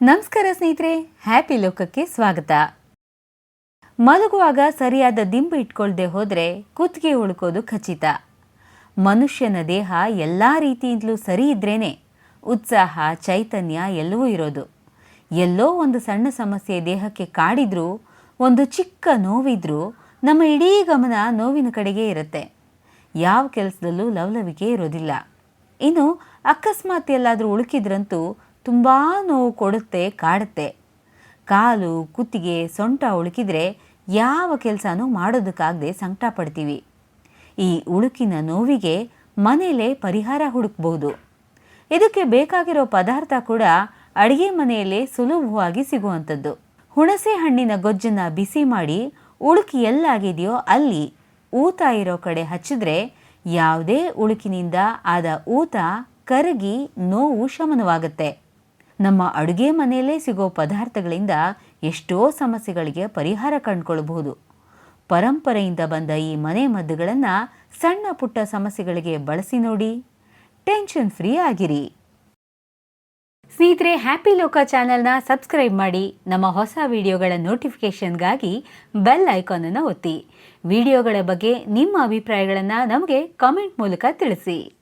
ನಮಸ್ಕಾರ ಸ್ನೇಹಿತರೆ ಹ್ಯಾಪಿ ಲೋಕಕ್ಕೆ ಸ್ವಾಗತ. ಮಲಗುವಾಗ ಸರಿಯಾದ ದಿಂಬು ಇಟ್ಕೊಳ್ಳದೆ ಹೋದರೆ ಕುತ್ತಿಗೆ ಉಳ್ಕೋದು ಖಚಿತ. ಮನುಷ್ಯನ ದೇಹ ಎಲ್ಲ ರೀತಿಯಿಂದಲೂ ಸರಿ ಇದ್ರೇನೆ ಉತ್ಸಾಹ, ಚೈತನ್ಯ ಎಲ್ಲವೂ ಇರೋದು. ಎಲ್ಲೋ ಒಂದು ಸಣ್ಣ ಸಮಸ್ಯೆ ದೇಹಕ್ಕೆ ಕಾಡಿದ್ರೂ, ಒಂದು ಚಿಕ್ಕ ನೋವಿದ್ರೂ ನಮ್ಮ ಇಡೀ ಗಮನ ನೋವಿನ ಕಡೆಗೆ ಇರುತ್ತೆ. ಯಾವ ಕೆಲಸದಲ್ಲೂ ಲವಲವಿಕೆ ಇರೋದಿಲ್ಲ. ಇನ್ನು ಅಕಸ್ಮಾತ್ ಎಲ್ಲಾದರೂ ಉಳುಕಿದ್ರಂತೂ ತುಂಬ ನೋವು ಕೊಡುತ್ತೆ, ಕಾಡುತ್ತೆ. ಕಾಲು, ಕುತ್ತಿಗೆ ಸೊಂಟ ಉಳುಕಿದ್ರೆ ಯಾವ ಕೆಲಸನೂ ಮಾಡೋದಕ್ಕಾಗದೆ ಸಂಕಟ ಪಡ್ತೀವಿ ಈ ಉಳುಕಿನ ನೋವಿಗೆ ಮನೆಯಲ್ಲೇ ಪರಿಹಾರ ಹುಡುಕ್ಬೋದು. ಇದಕ್ಕೆ ಬೇಕಾಗಿರೋ ಪದಾರ್ಥ ಕೂಡ ಅಡಿಗೆ ಮನೆಯಲ್ಲೇ ಸುಲಭವಾಗಿ ಸಿಗುವಂಥದ್ದು. ಹುಣಸೆ ಹಣ್ಣಿನ ಗೊಜ್ಜನ್ನು ಬಿಸಿ ಮಾಡಿ ಉಳುಕಿ ಎಲ್ಲಾಗಿದೆಯೋ ಅಲ್ಲಿ ಊತ ಇರೋ ಕಡೆ ಹಚ್ಚಿದ್ರೆ ಯಾವುದೇ ಉಳುಕಿನಿಂದ ಆದ ಊತ ಕರಗಿ ನೋವು ಶಮನವಾಗುತ್ತೆ. ನಮ್ಮ ಅಡುಗೆ ಮನೆಯಲ್ಲೇ ಸಿಗೋ ಪದಾರ್ಥಗಳಿಂದ ಎಷ್ಟೋ ಸಮಸ್ಯೆಗಳಿಗೆ ಪರಿಹಾರ ಕಂಡುಕೊಳ್ಳಬಹುದು. ಪರಂಪರೆಯಿಂದ ಬಂದ ಈ ಮನೆ ಮದ್ದುಗಳನ್ನು ಸಣ್ಣ ಪುಟ್ಟ ಸಮಸ್ಯೆಗಳಿಗೆ ಬಳಸಿ ನೋಡಿ. ಟೆನ್ಷನ್ ಫ್ರೀ ಆಗಿರಿ. ಸ್ನೇಹಿತರೆ, ಹ್ಯಾಪಿ ಲೋಕ ಚಾನೆಲ್ನ ಸಬ್ಸ್ಕ್ರೈಬ್ ಮಾಡಿ. ನಮ್ಮ ಹೊಸ ವಿಡಿಯೋಗಳ ನೋಟಿಫಿಕೇಷನ್ಗಾಗಿ ಬೆಲ್ ಐಕಾನನ್ನು ಒತ್ತಿ. ವಿಡಿಯೋಗಳ ಬಗ್ಗೆ ನಿಮ್ಮ ಅಭಿಪ್ರಾಯಗಳನ್ನು ನಮಗೆ ಕಾಮೆಂಟ್ ಮೂಲಕ ತಿಳಿಸಿ.